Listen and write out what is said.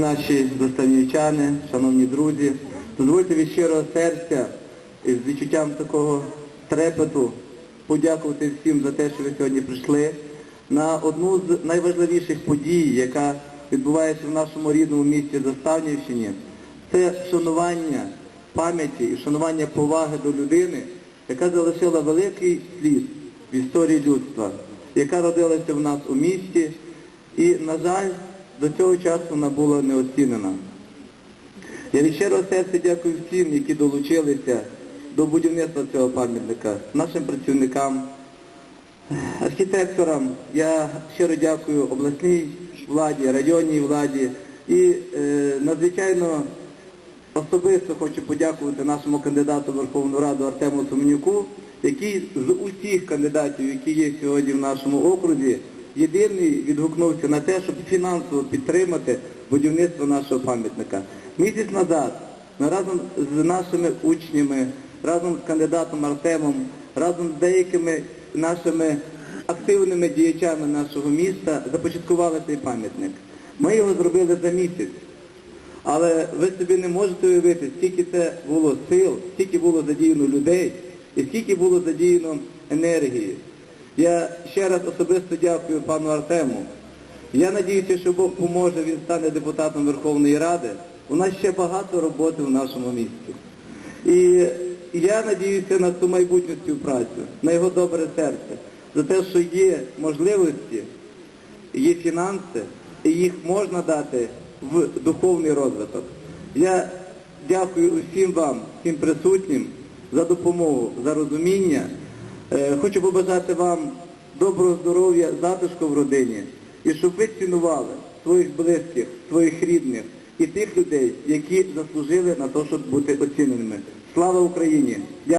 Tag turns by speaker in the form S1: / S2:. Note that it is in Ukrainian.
S1: Наші заставнівчани, шановні друзі, дозвольте від щирого серця і з відчуттям такого трепету подякувати всім за те, що ви сьогодні прийшли на одну з найважливіших подій, яка відбувається в нашому рідному місті Заставнівщині. Це шанування пам'яті і шанування поваги до людини, яка залишила великий слід в історії людства, яка родилася в нас у місті і, на жаль, до цього часу вона була не оцінена. Я від щирого серця дякую всім, які долучилися до будівництва цього пам'ятника, нашим працівникам, архітекторам. Я щиро дякую обласній владі, районній владі і е, надзвичайно особисто хочу подякувати нашому кандидату в Верховну Раду Артему Суменюку, який з усіх кандидатів, які є сьогодні в нашому окрузі, єдиний відгукнувся на те, щоб фінансово підтримати будівництво нашого пам'ятника. Місяць назад разом з нашими учнями, разом з кандидатом Артемом, разом з деякими нашими активними діячами нашого міста започаткували цей пам'ятник. Ми його зробили за місяць. Але ви собі не можете уявити, скільки це було сил, скільки було задіяно людей і скільки було задіяно енергії. Я ще раз особисто дякую пану Артему. Я надіюся, що Бог поможе, він стане депутатом Верховної Ради. У нас ще багато роботи в нашому місті. І я надіюся на ту майбутню співпрацю, на його добре серце, за те, що є можливості, є фінанси, і їх можна дати в духовний розвиток. Я дякую усім вам, всім присутнім за допомогу, за розуміння. Е, Хочу побажати вам доброго здоров'я, затишку в родині і щоб ви цінували своїх близьких, своїх рідних і тих людей, які заслужили на те, щоб бути оціненими. Слава Україні!